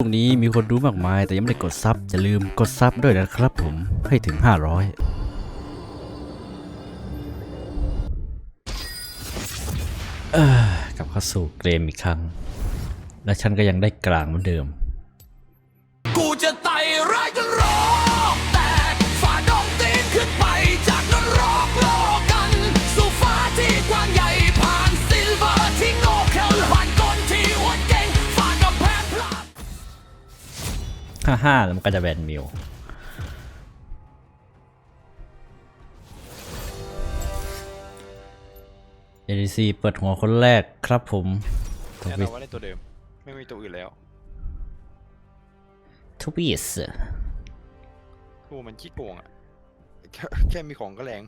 พรุ่งนี้มีคนรู้มากมายแต่ยังไม่ได้กดซับอย่าลืมกดซับด้วยนะครับผมให้ถึง 500เอ้อกลับเข้าสู่เกมอีกครั้ง และฉันก็ยังได้กลางเหมือนเดิม ฮ่าฮ่าแล้วมันก็จะแบนมิวเอดีซีเปิดหัวคนแรกครับผมทแน่นวิอนว่าเล่นตัวเดิม ไม่มีตัวอื่นแล้วทวิสโอ้มันขี้โกงอะแค่แค่มีของก็แรง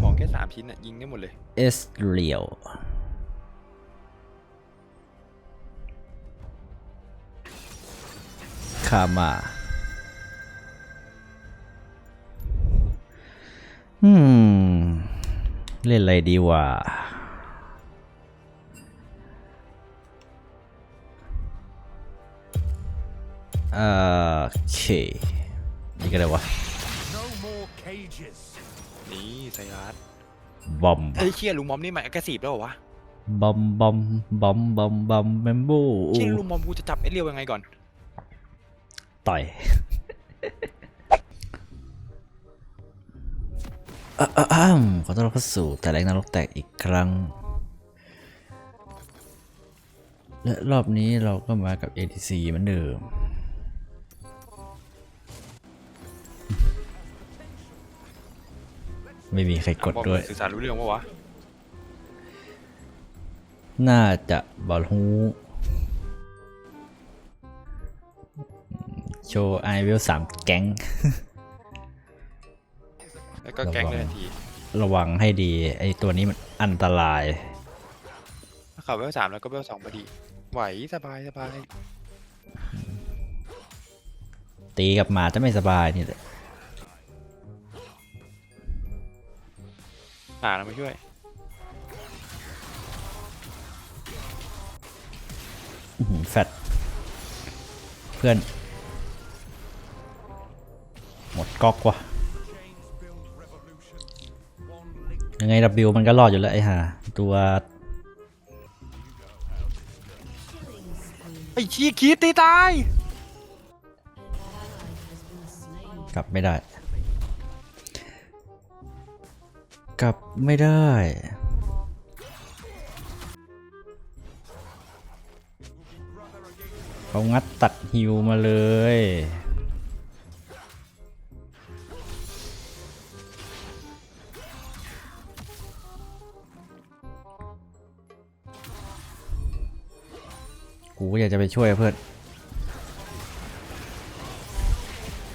ของแค่สามชิ้นอะยิงได้หมดเลย เอสเลียวามา อืม เล่นอะไรดีวะโอเค นี่ก็ได้วะ นี่ไซรัสบอมเฮ้ยเชี่ยลุงมอมนี่มันแอคทีฟแล้วเหรอวะบอมบอมบอมบอมบอมแมมโบเชี่ยลุงมอมกูจะจับไอ้เรียวยังไงก่อน ต่อยอะอะอะขอต้อนรับเข้าสู่แต่แรงนรกแตกอีกครั้ง และรอบนี้เราก็มากับ ATC เหมือนเดิม ไม่มีใครกดบอมด้วย สื่อสารรู้เรื่องปะวะ น่าจะบอลฮู ชว์ไอเวลสามแก๊ง แล้วก็แก๊งเลยทันทีระวังให้ดี ไอตัวนี้มันอันตราย ถ้าเขาเวลสามแล้วก็เวลสองพอดี ไหวสบายสบายตีกับหมาจะไม่สบายนี่แหละหาเรามาช่วยอื้อหือแฟดเพื่อน หมดก๊อกว่ะยังไง W มันก็รอดอยู่แล้วไอ้ห่าตัวไอ้ชี้คิดตีตาย กลับไม่ได้ กลับไม่ได้ เขางัดตัดฮิวมาเลย กูก็อยากจะไปช่วยเพื่อน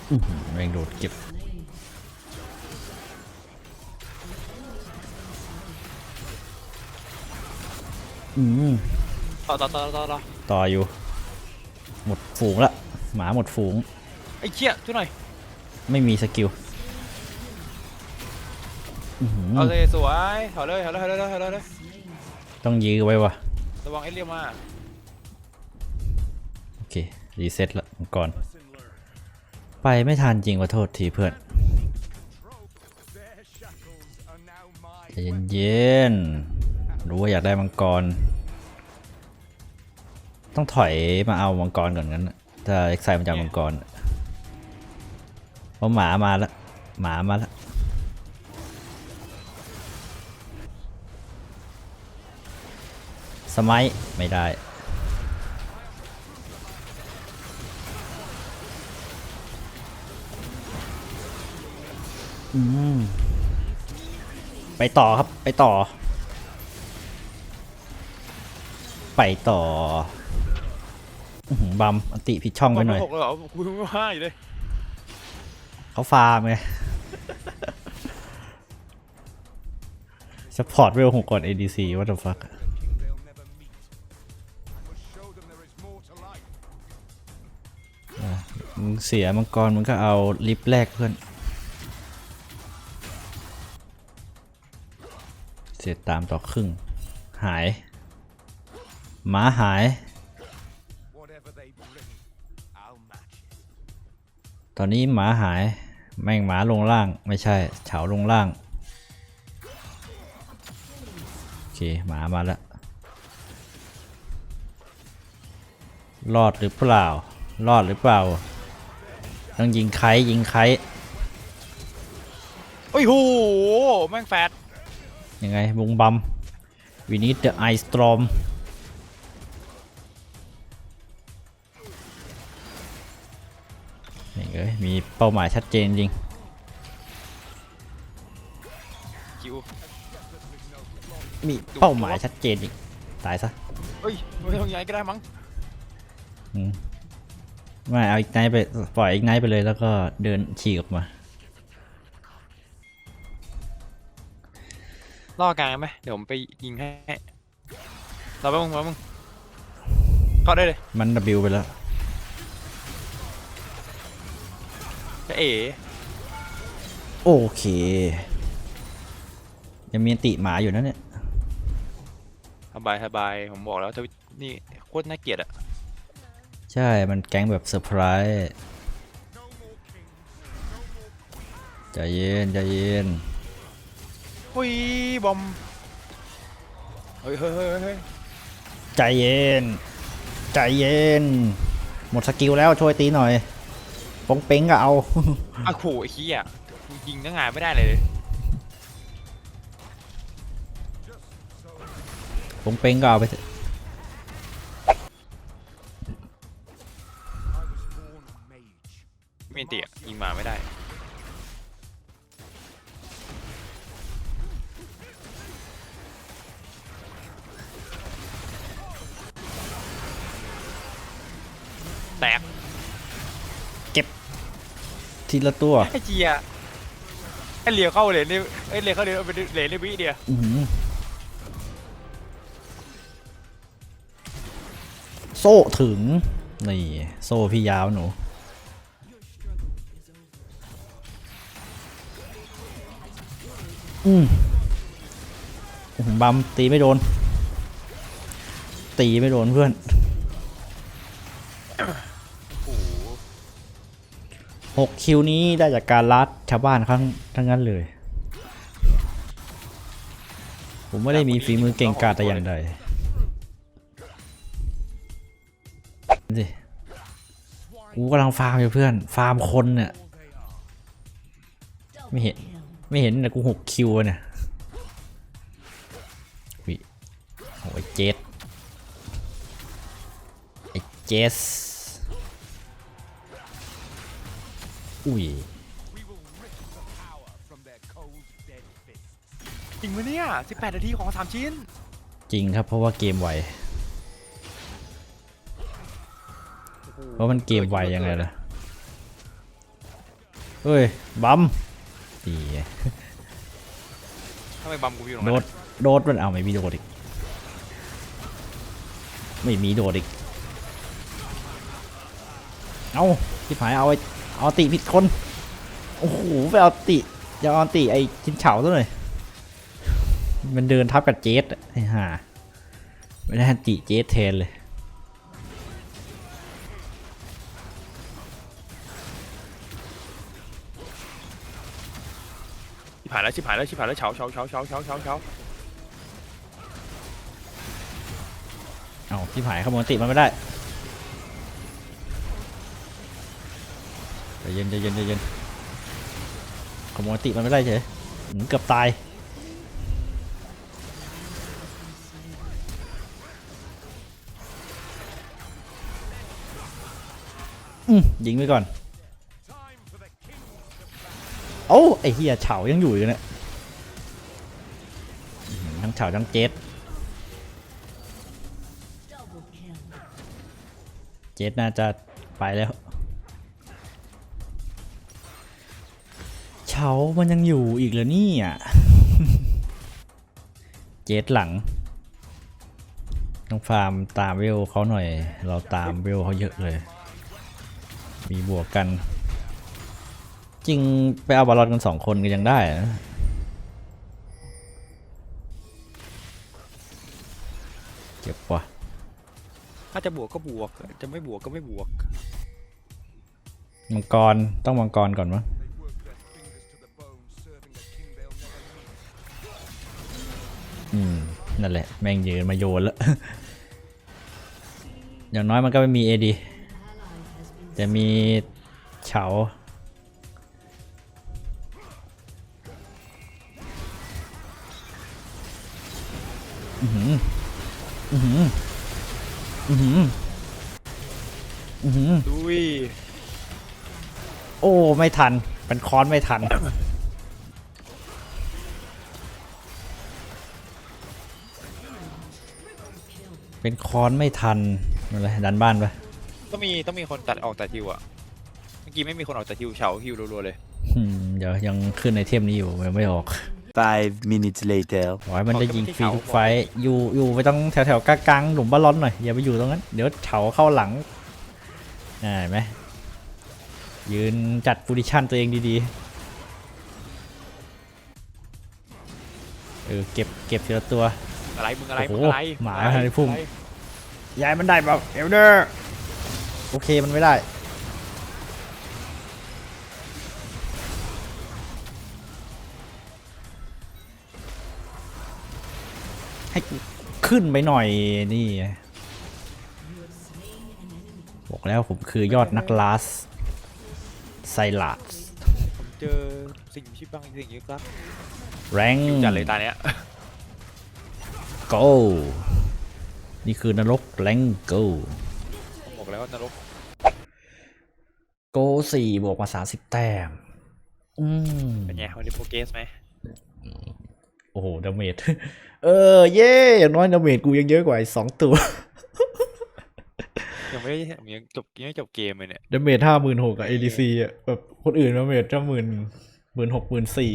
อื้อหือแม่งโดดเก็บอืมต่อต่อต่อต่อต่อต่ออยู่ หมดฝูงละ หมาหมดฝูง ไอ้เชี่ยช่วยหน่อย ไม่มีสกิลอื้อหือเอาเลยสวยถอยเลยถอยเลยถอยเลยถอยเลยถอยเลย ต้องยื้อไว้วะระวังไอ้เรียวมาโอ เค รีเซ็ตละมังก่อนไปไม่ทันจริงขอโทษทีเพื่อนใจเย็นๆรู้ว่าอยากได้มังกร ต้องถอยมาเอามังกรก่อนงั้นน่ะถ้าเอ็กไซมันจะมังกรเพราะหมามาแล้วหมามาแล้วสมัยไม่ได้ ไปต่อครับ ไปต่อ ไปต่ออื้อหือบัมอันติผิดช่องไปหน่อยบอมหกเลยเหรอกูไม่ว่าอยู่เลยเขาฟาร์มไงสปอร์ตเวลหกก่อน ADC what the fuck อะมึงเสียมังกรมึงก็เอาลิฟต์แรกเพื่อน เสียตามต่อครึ่ง หายหมาหาย Whatever they bring, I'll match it. ตอนนี้หมาหาย แม่งหมาลงล่างไม่ใช่เฉาลงล่าง โอเคหมามาแล้วรอดหรือเปล่า รอดหรือเปล่า ต้องยิงไคยิงไคโอ้ยโห แม่งแฟด ยังไงวงบัม we need the ice storm นี่เอ้ยมีเป้าหมายชัดเจนจริงคิวมีเป้าหมายชัดเจนจริงตายซะเฮ้ยไม่ต้องย้ายก็ได้มั้งอืมไม่เอาอีกไนท์ไปปล่อยอีกไนท์ไปเลยแล้วก็เดินฉีกออกมา ล่อกลางไหมเดี๋ยวผมไปยิงให้เราไปมึงเราไปมึงเข้าได้เลยมัน W ไปแล้ว จะเอ๋โอเค ยังมีอันติหมาอยู่นะเนี่ย สบายสบายผมบอกแล้วทวิตนี่โคตรน่าเกลียดอะใช่มันแก๊งแบบเซอร์ไพรส์ใจเย็นใจเย็น อุ้ยบอม เฮ้ยเฮ้ยเฮ้ยเฮ้ยใจเย็น ใจเย็น หมดสกิลแล้วช่วยตีหน่อยปงเป้งก็เอาอะขู่ไอ้ขี้อะกูยิงตั้งงานไม่ได้เลยปงเป้งก็เอาไปเถอะไม่เตียยิงมาไม่ได้ ทีละตัวไอ้เจียไอ้เหลียวเข้าเหรียญนี่ไอ้เหลียวเข้าเหรียญเอาไปเหรียญในวิเดียวอื้อหือโซ่ถึง นี่ โซ่พี่ยาวหนู อืมอื้อหือบัมตีไม่โดน ตีไม่โดนเพื่อน 6 คิวนี้ได้จากการลัดชาวบ้านทั้งทั้งนั้นเลย ผมไม่ได้มีฝีมือเก่งกาจแต่อย่างใดสิกูกำลังฟาร์มอยู่เพื่อน ฟาร์มคนเนี่ยไม่เห็น ไม่เห็นแต่กูหกคิวเนี่ยโอ้ยเจ็ดไอ้เจส อุ้ยจริงไหมเนี่ย 18 นาทีของ 3 ชิ้น จริงครับเพราะว่าเกมไวเพราะมันเกมไวยังไงล่ะเฮ้ยบัมดีทำไมบัมกูอยู่ตรงโดนั้นดโดดมันเอาไม่มีโดดอีก ไม่มีโดดอีก เอาที่ผายเอาไอ้ เอาติผิดคน โอ้โหไปเอาติอย่าเอาติไอ้ชิ้นเฉาซะหน่อยมันเดินทับกับเจสอะไอ้ห่าไม่ได้ติเจสแทนเลยชิบหายแล้วชิบหายแล้วชิบหายแล้วเฉาเฉาเฉาเฉาเฉาเฉาเฉาเอาที่ผายขโมยติมันไม่ได้ เย็นใจเย็นใจเย็นขโมยติมันไม่ได้เฉยหืมเกือบตายอืมยิงไปก่อน โอ้ไอเฮียเฉายังอยู่อยู่เนี่ยทั้งเฉาทั้งเจ็ดเจสน่าจะไปแล้ว เฉามันยังอยู่อีกเหรอเนี่ยเจสหลัง ต้องฟาร์มตามเวลเขาหน่อย เราตามเวลเขาเยอะเลย มีบวกกัน จริงไปเอาบอลลอนกันสองคนก็ยังได้นะเจ็บว่ะถ้าจะบวกก็บวก จะไม่บวกก็ไม่บวก มังกร ต้องมังกรก่อนมั้ง อืม นั่นแหละ แม่งยืนมาโยนแล้ว อย่างน้อยมันก็ไม่มีเอดีแต่มีเฉาอือหือ อือหือ อือหือ อือหือ ดุย โอ้ ไม่ทัน เป็นค้อนไม่ทัน เป็นค้อนไม่ทันอะไรดันบ้านไปต้องมีต้องมีคนตัดออกแต่ฮิวอะเมื่อกี้ไม่มีคนออกแต่ฮิวเฉาฮิวรัวๆเลยอืมเดี๋ยวยังขึ้นในเทมนี้อยู่ยังไม่ออก Five minutes later. ขอให้มันได้ยิงฟรีทุกไฟต์อยู่อยู่ไปต้องแถวแถวๆกลางๆหลุมบ้านร้อนหน่อยอย่าไปอยู่ตรงนั้น เดี๋ยวเฉาเข้าหลังน่าเห็นไหมยืนจัดฟูดิชันตัวเองดีๆเออเก็บเก็บทีละตัว อะไรมึงอะไรโอ้มึโหงอะไรหมาอะในพุ่มอะไรยายมันได้เปล่าเอลเดอร์โอเคมันไม่ได้ ให้กูขึ้นไปหน่อยนี่ไงบอกแล้วผมคือยอดนักลาสไซลัดผมเจอสิ่งที่บางสิ่งเยอะครับแรง จัดเลยตาเนี้ย โกนี่คือนรกแรงโกผมบอกแล้วว่านรกโกสี่บวกมาสามสิบแต้ม อืมเป็นไงวันนี้โปรเกสไหมโอ้โหดาเมจเออ เย่อย่างน้อยดาเมจกูยังเยอะกว่าไอ้สองตัว ยังไม่ได้ผมยังจบยังไม่จบเกมเลยเนี่ยดาเมจห้าหมื่นหกอะ ADC อะแบบคนอื่นดาเมจจะหมื่นหมื่นหกหมื่นสี่